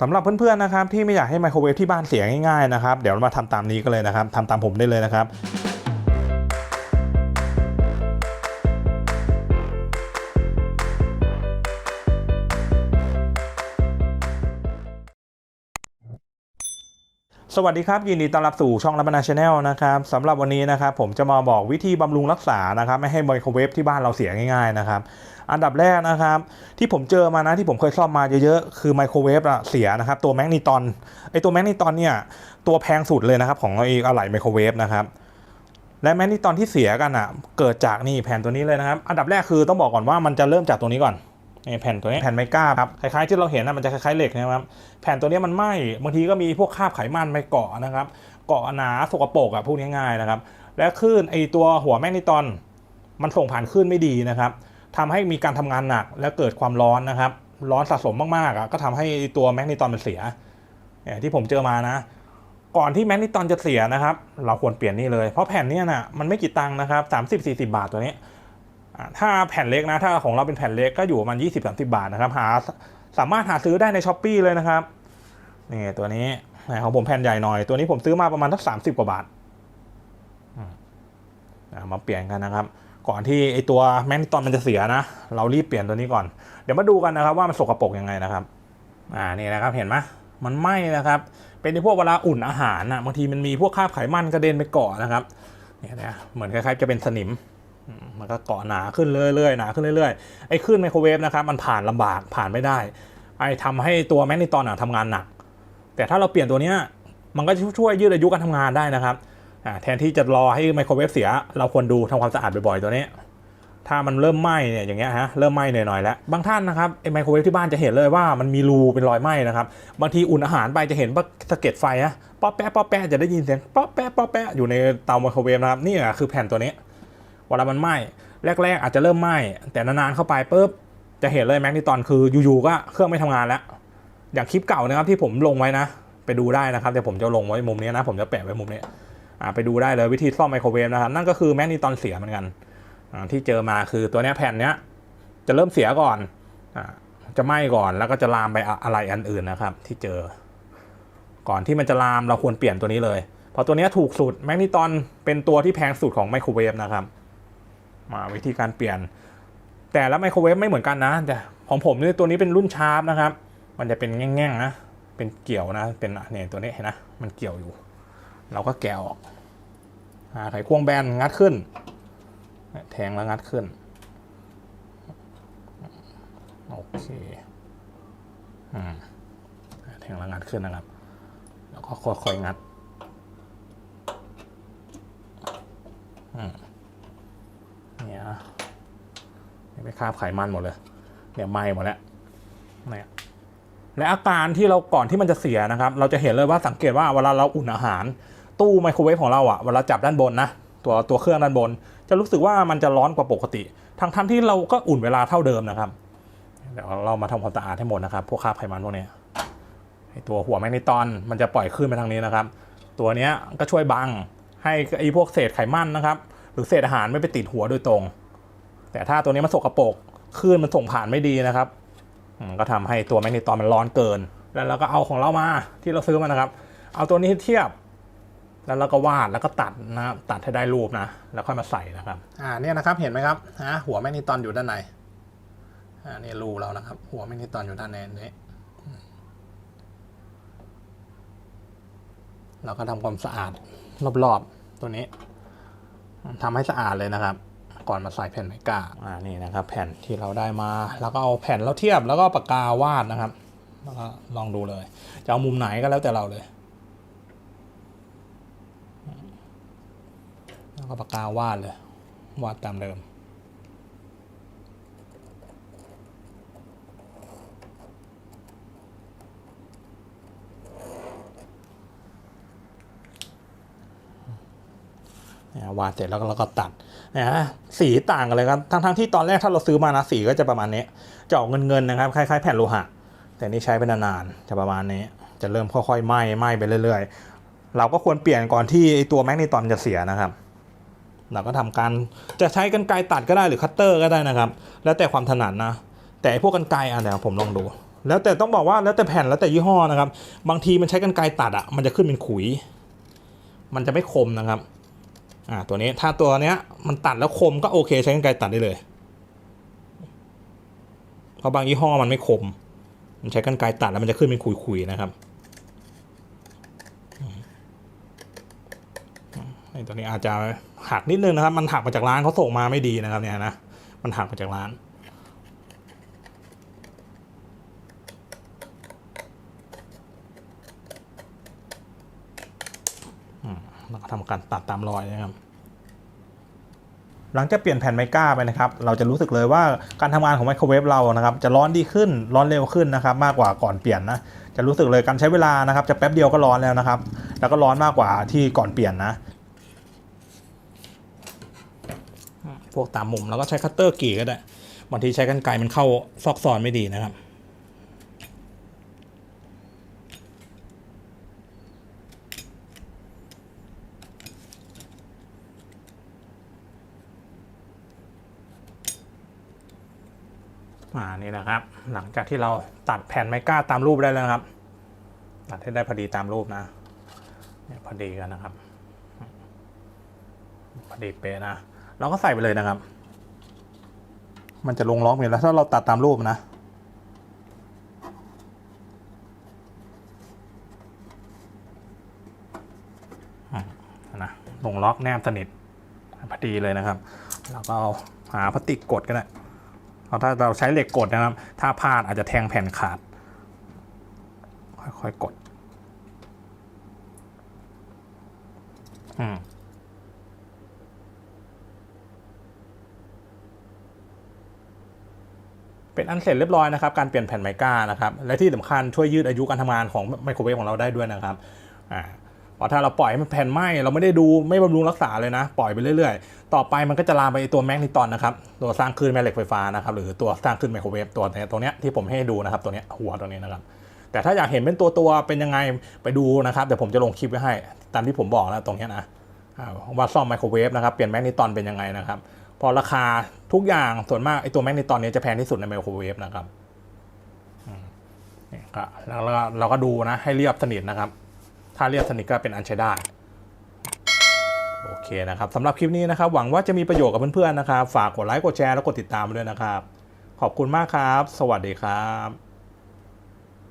สำหรับเพื่อนๆนะครับที่ไม่อยากให้ไมโครเวฟที่บ้านเสียง่ายๆนะครับเดี๋ยวมาทำตามนี้กันเลยนะครับทำตามผมได้เลยนะครับ สวัสดีครับ ยินดีต้อนรับสู่ช่องรับบรรณาชาแนลนะครับสำหรับวันนี้นะครับผมจะมาบอกวิธีบำรุงรักษานะครับไม่ให้ไมโครเวฟที่บ้านเราเสียง่ายๆนะครับอันดับแรกนะครับที่ผมเจอมานะที่ผมเคยซ่อมมาเยอะๆคือไมโครเวฟอะเสียนะครับตัวแมกนีตอนไอตัวแมกนีตอนเนี่ยตัวแพงสุดเลยนะครับของไออะไหล่ไมโครเวฟนะครับและแมกนีตอนที่เสียกันอะเกิดจากนี่แผ่นตัวนี้เลยนะครับ อันดับแรกคือต้องบอกก่อนว่ามันจะเริ่มจากตัวนี้ก่อน แผ่นตัวนี้แผ่นไมก้าครับคล้ายๆที่เราเห็นนะมันจะคล้ายๆเหล็กนะครับแผ่นตัวนี้มันไหม้บางทีก็มีพวกคราบไขมันไปเกาะนะครับเกาะหนาสกปรกอะพูดง่ายๆนะครับและคลื่นไอตัวหัวแมกนีตอนมันส่งผ่านคลื่นไม่ดีนะครับทำให้มีการทำงานหนักและเกิดความร้อนนะครับ ร้อนสะสมมากๆอะก็ทำให้ตัวแมกนีตอนมันเสียเนี่ยที่ผมเจอมานะก่อนที่แมกนีตอนจะเสียนะครับ เราควรเปลี่ยนนี่เลย เพราะแผ่นเนี้ยน่ะมันไม่กี่ตังค์นะครับ30 40 บาทตัวนี้อ่า ถ้าแผ่นเล็กนะถ้าของเราเป็นแผ่นเล็กก็อยู่ประมาณ20 30 บาทนะครับหาสามารถหาซื้อได้ในช้อปปีเลยนะครับนี่ตัวนี้นของผมแผ่นใหญ่หน่อย ตัวนี้ผมซื้อมาประมาณสักสามสิบกว่าบาทมาเปลี่ยนกันนะครับ ก่อนที่ไอตัวแมกนีตอนมันจะเสียนะ เรารีบเปลี่ยนตัวนี้ก่อน เดี๋ยวมาดูกันนะครับว่ามันสกปรกยังไงนะครับ อ่านี่นะครับเห็นไหมมันไหม้นะครับ เป็นในพวกเวลาอุ่นอาหารนะบางทีมันมีพวกคราบไขมันกระเด็นไปเกาะนะครับเนี่ยนะเหมือนคล้ายๆจะเป็นสนิม มันก็เกาะหนาขึ้นเรื่อยๆหนาขึ้นเรื่อยๆไอ้คลื่นไมโครเวฟนะครับมันผ่านลำบากผ่านไม่ได้ไอ้ทำให้ตัวแมกนีตอนอะทำงานหนัก แต่ถ้าเราเปลี่ยนตัวเนี้ยมันก็ช่วยยืดอายุการทำงานได้นะครับอ่าแทนที่จะรอให้ไมโครเวฟเสีย เราควรดูทำความสะอาดบ่อยๆตัวนี้ ถ้ามันเริ่มไหม้เนี่ยอย่างเงี้ยฮะเริ่มไหม้หน่อยๆแล้วบางท่านนะครับไอไมโครเวฟที่บ้านจะเห็นเลยว่ามันมีรูเป็นรอยไหม้นะครับบางทีอุ่นอาหารไปจะเห็นว่าสะเก็ดไฟนะป๊อปแป๊ะป๊อปแป๊ะจะได้ยินเสียงป๊อปแป๊ะป๊อปแป๊ะอยู่ในเตาไมโครเวฟนะครับนี่คือแผ่นตัวนี้ เวลามันไหม้แรก ๆ อาจจะเริ่มไหม้แต่นานๆเข้าไปปุ๊บจะเห็นเลยแมกนีตอนคืออยู่ๆก็เครื่องไม่ทำงานแล้ว อย่างคลิปเก่านะครับที่ผมลงไว้นะ ไปดูได้นะครับแต่ผมจะลงไว้มุมนี้นะ ผมจะแปะไว้มุมนี้ไปดูได้เลยวิธีซ่อมไมโครเวฟนะครับนั่นก็คือแมกนีตอนเสียเหมือนกันที่เจอมาคือตัวนี้แผ่นนี้จะเริ่มเสียก่อนอ่าจะไหม้ก่อนแล้วก็จะลามไปอะไรอันอื่นนะครับ ที่เจอ ก่อนที่มันจะลามเราควรเปลี่ยนตัวนี้เลยเพราะตัวนี้ถูกสุดแมกนีตอนเป็นตัวที่แพงสุดของไมโครเวฟนะครับ มาวิธีการเปลี่ยน แต่ละไมโครเวฟไม่เหมือนกันนะแต่ของผมเนี่ยตัวนี้เป็นรุ่นชาร์ปนะครับ มันจะเป็นแง่งๆนะ เป็นเกี่ยวนะ เป็นเนี่ยตัวนี้เห็นนะ มันเกี่ยวอยู่ เราก็แกะออกหาไขควงแบนงัดขึ้น แทงแล้วงัดขึ้น โอเคอืมแทงแล้วงัดขึ้นนะครับ แล้วก็ค่อยๆงัด อืมเนี่ยนะนี่ ไปคาบไขมันหมดเลย เนี่ยไหม้หมดแล้วเนี่ยและอาการที่เราก่อนที่มันจะเสียนะครับ เราจะเห็นเลยว่าสังเกตว่าเวลาเราอุ่นอาหาร ตู้ไมโครเวฟของเราอะเวลาจับด้านบนนะตัวตัวเครื่องด้านบน จะรู้สึกว่ามันจะร้อนกว่าปกติทั้งทั้งที่เราก็อุ่นเวลาเท่าเดิมนะครับเดี๋ยวเรามาทำความสะอาดให้หมดนะครับ พวกคราบไขมันพวกนี้ไอ้ตัวหัวแมกนีตอนมันจะปล่อยขึ้นไปทางนี้นะครับ ตัวเนี้ยก็ช่วยบังให้ไอ้พวกเศษไขมันนะครับ หรือเศษอาหารไม่ไปติดหัวโดยตรง แต่ถ้าตัวนี้มันสกรปรกคลื่นมันส่งผ่านไม่ดีนะครับก็ทำให้ตัวแมกนีตอนมันร้อนเกิน แล้วเราก็เอาของเรามาที่เราซื้อมานะครับ เอาตัวนี้เทียบ แล้วเราก็วาดแล้วก็ตัดนะครับตัดให้ได้รูปนะ แล้วค่อยมาใส่นะครับอ่าเนี่ยนะครับเห็นไหมครับฮะหัวแมกนีตอนอยู่ด้านในอ่านี่รูเรานะครับ หัวแมกนีตอนอยู่ด้านในนี้เราก็ทำความสะอาดรอบๆตัวนี้ทำให้สะอาดเลยนะครับ ก่อนมาใส่แผ่นไมก้าอ่านี่นะครับแผ่นที่เราได้มา แล้วก็เอาแผ่นเราเทียบแล้วก็ปากกาวาดนะครับแล้วก็ลองดูเลย จะเอามุมไหนก็แล้วแต่เราเลย แล้วก็ปากกาวาดเลย วาดตามเดิม วาดเสร็จแล้วเราก็ตัดนะฮะสีต่างกันเลยครับทั้งทั้งๆที่ตอนแรกถ้าเราซื้อมานะสีก็จะประมาณนี้จะออกเงินๆนะครับคล้ายๆแผ่นโลหะ แต่นี่ใช้ไปนานๆจะประมาณนี้ จะเริ่มค่อยๆไหม้ไหม้ไปเรื่อย ๆ เราก็ควรเปลี่ยนก่อนที่ไอตัวแมกนีตอนจะเสียนะครับเราก็ทำการจะใช้กันไกรตัดก็ได้หรือคัตเตอร์ก็ได้นะครับ แล้วแต่ความถนัดนะ แต่พวกกันไกรอะเดี๋ยวผมลองดู แล้วแต่ต้องบอกว่าแล้วแต่แผ่นแล้วแต่ยี่ห้อนะครับ บางทีมันใช้กันไกรตัดอะมันจะขึ้นเป็นขุย มันจะไม่คมนะครับ อ่าตัวนี้ถ้าตัวเนี้ยมันตัดแล้วคมก็โอเคใช้กันไกรตัดได้เลย เพราะบางยี่ห้อมันไม่คม มันใช้กันไกรตัดแล้วมันจะขึ้นเป็นคุยๆนะครับไอ้ตัวนี้อาจจะหักนิดนึงนะครับ มันหักมาจากร้านเขาส่งมาไม่ดีนะครับเนี่ยนะ มันหักมาจากร้าน แล้วก็ทำการตัดตามรอยนะครับ หลังจากเปลี่ยนแผ่นไมก้าไปนะครับ เราจะรู้สึกเลยว่าการทำงานของไมโครเวฟเรานะครับ จะร้อนดีขึ้นร้อนเร็วขึ้นนะครับ มากกว่าก่อนเปลี่ยนนะจะรู้สึกเลยการใช้เวลานะครับ จะแป๊บเดียวก็ร้อนแล้วนะครับ แล้วก็ร้อนมากกว่าที่ก่อนเปลี่ยนนะพวกตามมุมแล้วก็ใช้คัตเตอร์กี่ก็ได้บางทีใช้กันไกมันเข้าซอกซอนไม่ดีนะครับ่านี่นะครับ หลังจากที่เราตัดแผ่นไมก้าตามรูปได้แล้วนะครับ ตัดให้ได้พอดีตามรูปนะเนี่ยพอดีกันนะครับ พอดีเป๊ะนะ เราก็ใส่ไปเลยนะครับ มันจะลงล็อกอยู่แล้วถ้าเราตัดตามรูปนะนะลงล็อกแนบสนิทพอดีเลยนะครับแล้วก็เอาหาพลาสติกกดก็ได้ เราถ้าเราใช้เหล็กกดนะครับ ถ้าพลาดอาจจะแทงแผ่นขาด ค่อยๆกดอืมเป็นอันเสร็จเรียบร้อยนะครับการเปลี่ยนแผ่นไมก้านะครับและที่สำคัญช่วยยืดอายุการทำงานของไมโครเวฟของเราได้ด้วยนะครับอ่า พราะถ้าเราปล่อยให้มันแผ่นไหม้เราไม่ได้ดูไม่บำรุงรักษาเลยนะ ปล่อยไปเรื่อยๆ ต่อไปมันก็จะลามไปตัวแมกนิตอนนะครับ ตัวสร้างคลื่นแม่เหล็กไฟฟ้านะครับ หรือตัวสร้างคลื่นไมโครเวฟตัวเนี้ยตัวเนี้ยที่ผมให้ดูนะครับ ตัวเนี้ยหัวตัวนี้นะครับ แต่ถ้าอยากเห็นเป็นตัวตัวเป็นยังไงไปดูนะครับ เดี๋ยวผมจะลงคลิปไว้ให้ ตามที่ผมบอกนะตรงเนี้ยนะว่าซ่อมไมโครเวฟนะครับ เปลี่ยนแมกนิตอนเป็นยังไงนะครับ พอราคาทุกอย่างส่วนมากไอตัวแมกนิตอนนี้จะแพงที่สุดในไมโครเวฟนะครับแล้วเราเราก็ดูนะให้เรียบสนิทนะครับ ถ้าเรียบสนิทก็เป็นอันใช้ได้โอเคนะครับสำหรับคลิปนี้นะครับ หวังว่าจะมีประโยชน์กับเพื่อนๆนะครับ ฝากกดไลค์กดแชร์แล้วกดติดตามด้วยนะครับ ขอบคุณมากครับ สวัสดีครับ